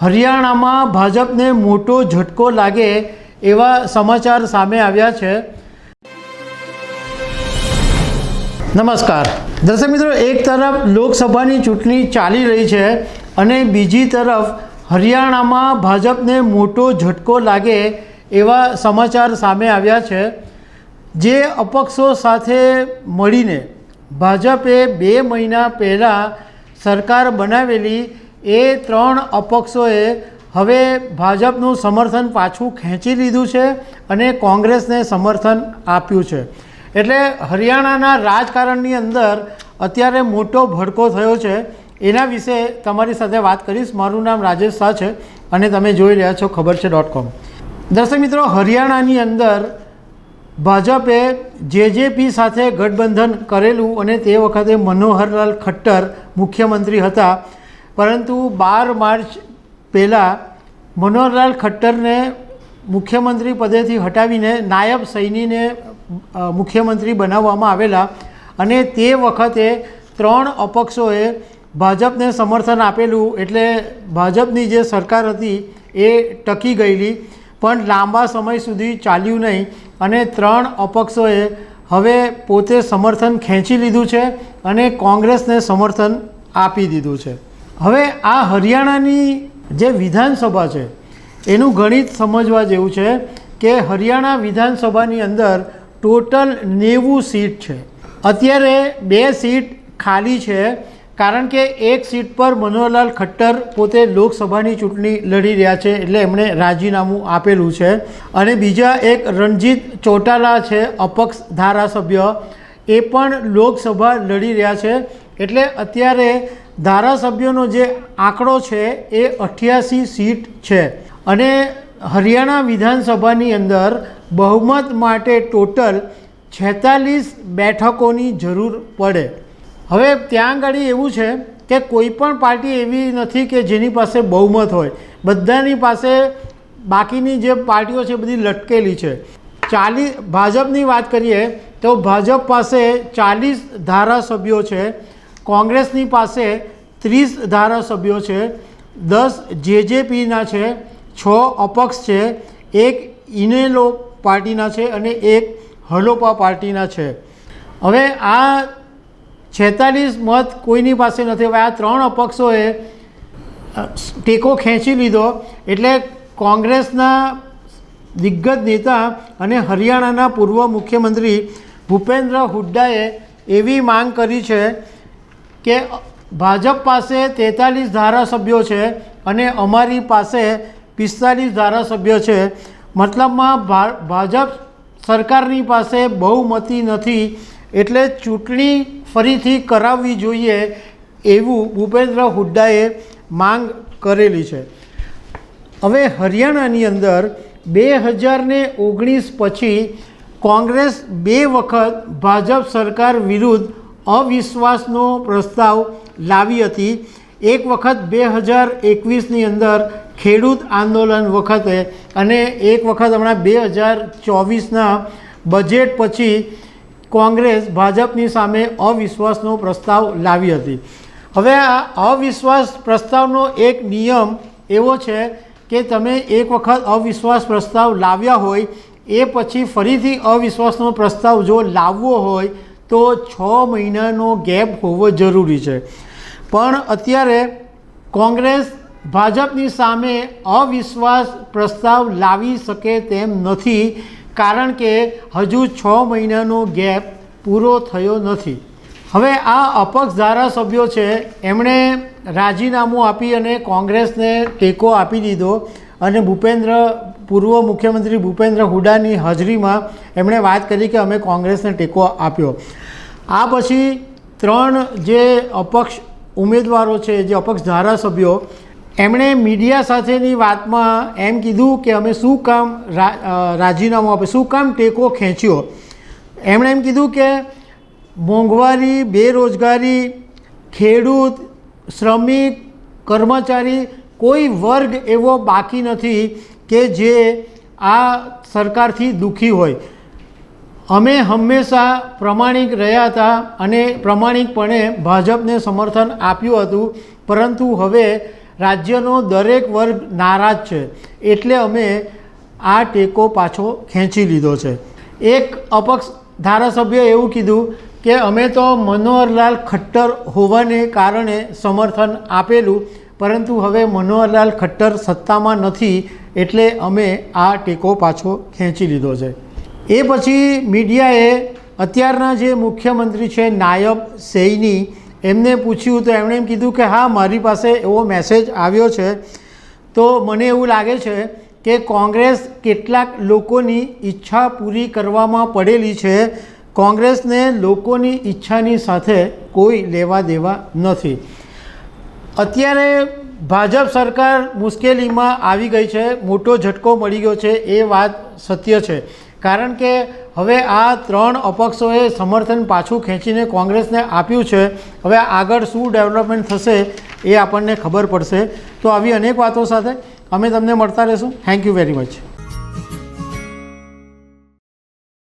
હરિયાણામાં ભાજપને મોટો ઝટકો લાગે એવા સમાચાર સામે આવ્યા છે. નમસ્કાર. દર્શક મિત્રો, એક તરફ લોકસભાની ચૂંટણી ચાલી રહી છે અને બીજી તરફ હરિયાણામાં ભાજપને મોટો ઝટકો લાગે એવા સમાચાર સામે આવ્યા છે. જે અપક્ષો સાથે મળીને ભાજપે બે મહિના પહેલાં સરકાર બનાવેલી એ ત્રણ અપક્ષોએ હવે ભાજપનું સમર્થન પાછું ખેંચી લીધું છે અને કોંગ્રેસને સમર્થન આપ્યું છે. એટલે હરિયાણાના રાજકારણની અંદર અત્યારે મોટો ભડકો થયો છે. એના વિશે તમારી સાથે વાત કરીશ. મારું નામ રાજેશ શાહ છે અને તમે જોઈ રહ્યા છો ખબર છે ડોટ કોમ. દર્શક મિત્રો, હરિયાણાની અંદર ભાજપે જેજેપી સાથે ગઠબંધન કરેલું અને તે વખતે મનોહરલાલ ખટ્ટર મુખ્યમંત્રી હતા. પરંતુ બાર માર્ચ પહેલાં મનોહરલાલ ખટ્ટરને મુખ્યમંત્રી પદેથી હટાવીને નાયબ સૈનીને મુખ્યમંત્રી બનાવવામાં આવેલા અને તે વખતે ત્રણ અપક્ષોએ ભાજપને સમર્થન આપેલું એટલે ભાજપની જે સરકાર હતી એ ટકી ગયેલી. પણ લાંબા સમય સુધી ચાલ્યું નહીં અને ત્રણ અપક્ષોએ હવે પોતે સમર્થન ખેંચી લીધું છે અને કોંગ્રેસને સમર્થન આપી દીધું છે. હવે આ હરિયાણાની જે વિધાનસભા છે, એનું ગણિત સમજવા જેવું છે કે હરિયાણા વિધાનસભાની અંદર ટોટલ નેવું સીટ છે. અત્યારે બે સીટ ખાલી છે, કારણ કે એક સીટ પર મનોહરલાલ ખટ્ટર પોતે લોકસભાની ચૂંટણી લડી રહ્યા છે એટલે એમણે રાજીનામું આપેલું છે. અને બીજા એક રણજીત ચોટાલા છે, અપક્ષ ધારાસભ્ય, એ પણ લોકસભા લડી રહ્યા છે. એટલે અત્યારે ધારાસભ્યોનો જે આંકડો છે એ અઠ્યાસી સીટ છે. અને હરિયાણા વિધાનસભાની અંદર બહુમત માટે ટોટલ છેતાલીસ બેઠકોની જરૂર પડે. હવે ત્યાં આગળ એવું છે કે કોઈ પણ પાર્ટી એવી નથી કે જેની પાસે બહુમત હોય. બધાની પાસે બાકીની જે પાર્ટીઓ છે બધી લટકેલી છે. ચાલીસ ભાજપની વાત કરીએ તો ભાજપ પાસે ચાલીસ ધારાસભ્યો છે. કોંગ્રેસની પાસે ત્રીસ ધારાસભ્યો છે, દસ જેજેપીના છે, છ અપક્ષ છે, એક ઇનેલો પાર્ટીના છે અને એક હલોપા પાર્ટીના છે. હવે આ છેતાલીસ મત કોઈની પાસે નથી. હવે આ ત્રણ અપક્ષોએ ટેકો ખેંચી લીધો એટલે કોંગ્રેસના દિગ્ગજ નેતા અને હરિયાણાના પૂર્વ મુખ્યમંત્રી ભૂપેન્દ્ર હુડ્ડાએ એવી માંગ કરી છે કે ભાજપ પાસે તેતાલીસ ધારાસભ્યો છે અને અમારી પાસે પિસ્તાલીસ ધારાસભ્યો છે. મતલબમાં ભાજપ સરકારની પાસે બહુમતી નથી એટલે ચૂંટણી ફરીથી કરાવવી જોઈએ એવું ભૂપેન્દ્ર હુડ્ડાએ માંગ કરેલી છે. હવે હરિયાણાની અંદર બે હજારને ઓગણીસ પછી કોંગ્રેસ બે વખત ભાજપ સરકાર વિરુદ્ધ અવિશ્વાસનો પ્રસ્તાવ લાવી હતી. એક વખત બે હજાર એકવીસની અંદર ખેડૂત આંદોલન વખતે અને એક વખત હમણાં બે હજાર ચોવીસના બજેટ પછી કોંગ્રેસ ભાજપની સામે અવિશ્વાસનો પ્રસ્તાવ લાવી હતી. હવે આ અવિશ્વાસ પ્રસ્તાવનો એક નિયમ એવો છે કે તમે એક વખત અવિશ્વાસ પ્રસ્તાવ લાવ્યા હોય, એ પછી ફરીથી અવિશ્વાસનો પ્રસ્તાવ જો લાવવો હોય તો છ મહિનાનો ગેપ હોવો જરૂરી છે. પણ અત્યારે કોંગ્રેસ ભાજપની સામે અવિશ્વાસ પ્રસ્તાવ લાવી શકે તેમ નથી, કારણ કે હજુ છ મહિનાનો ગેપ પૂરો થયો નથી. હવે આ અપક્ષ ધારાસભ્યો છે, એમણે રાજીનામું આપી અને કોંગ્રેસને ટેકો આપી દીધો અને ભૂપેન્દ્ર પૂર્વ મુખ્યમંત્રી ભૂપેન્દ્ર હુડાની હાજરીમાં એમણે વાત કરી કે અમે કોંગ્રેસને ટેકો આપ્યો. આ પછી ત્રણ જે અપક્ષ ઉમેદવારો છે, જે અપક્ષ ધારાસભ્યો, એમણે મીડિયા સાથેની વાતમાં એમ કીધું કે અમે શું કામ રાજીનામું આપે શું કામ ટેકો ખેંચ્યો? એમણે એમ કીધું કે મોંઘવારી, બેરોજગારી, ખેડૂત, શ્રમિક, કર્મચારી કોઈ વર્ગ એવો બાકી નથી કે જે આ સરકારથી દુઃખી હોય. અમે હંમેશા પ્રમાણિક રહ્યા હતા અને પ્રમાણિકપણે ભાજપને સમર્થન આપ્યું હતું, પરંતુ હવે રાજ્યનો દરેક વર્ગ નારાજ છે, એટલે અમે આ ટેકો પાછો ખેંચી લીધો છે. એક અપક્ષ ધારાસભ્ય એવું કીધું કે અમે તો મનોહરલાલ ખટ્ટર હોવાને કારણે સમર્થન આપેલું, પરંતુ હવે મનોહરલાલ ખટ્ટર સત્તામાં નથી એટલે અમે આ ટેકો પાછો ખેંચી લીધો છે. એ પછી મીડિયાએ અત્યારના જે મુખ્યમંત્રી છે નાયબ સૈની એમને પૂછ્યું તો એમણે એમ કીધું કે હા, મારી પાસે એવો મેસેજ આવ્યો છે. તો મને એવું લાગે છે કે કોંગ્રેસ કેટલાક લોકોની ઈચ્છા પૂરી કરવામાં પડેલી છે. કોંગ્રેસને લોકોની ઈચ્છાની સાથે કોઈ લેવા દેવા નથી. અત્યારે ભાજપ સરકાર મુશ્કેલીમાં આવી ગઈ છે, મોટો ઝટકો મળી ગયો છે, એ વાત સત્ય છે. કારણ કે હવે આ ત્રણ અપક્ષોએ સમર્થન પાછું ખેંચીને કોંગ્રેસને આપ્યું છે. હવે આગળ શું ડેવલપમેન્ટ થશે એ આપણને ખબર પડશે. તો આવી અનેક વાતો સાથે અમે તમને મળતા રહીશું. Thank you very much